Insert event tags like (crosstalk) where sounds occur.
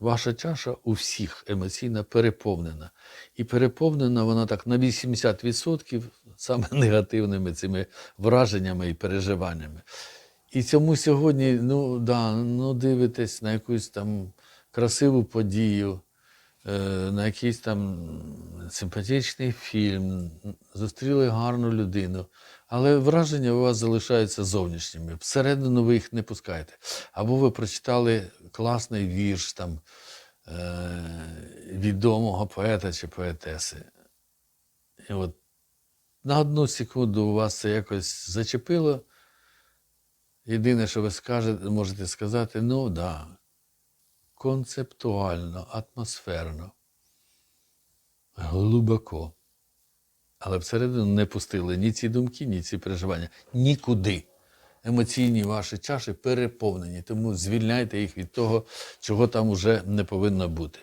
Ваша чаша у всіх емоційно переповнена. І переповнена вона так на 80% саме (laughs) негативними цими враженнями і переживаннями. І цьому сьогодні, ну да, ну дивитесь на якусь там красиву подію, е, на якийсь там симпатичний фільм, зустріли гарну людину. Але враження у вас залишаються зовнішніми. Всередину ви їх не пускаєте. Або ви прочитали класний вірш там, е, відомого поета чи поетеси. І от на одну секунду у вас це якось зачепило. Єдине, що ви скажете, можете сказати, ну да, концептуально, атмосферно, глибоко. Але всередину не пустили ні ці думки, ні ці переживання. Нікуди. Емоційні ваші чаші переповнені, тому звільняйте їх від того, чого там уже не повинно бути.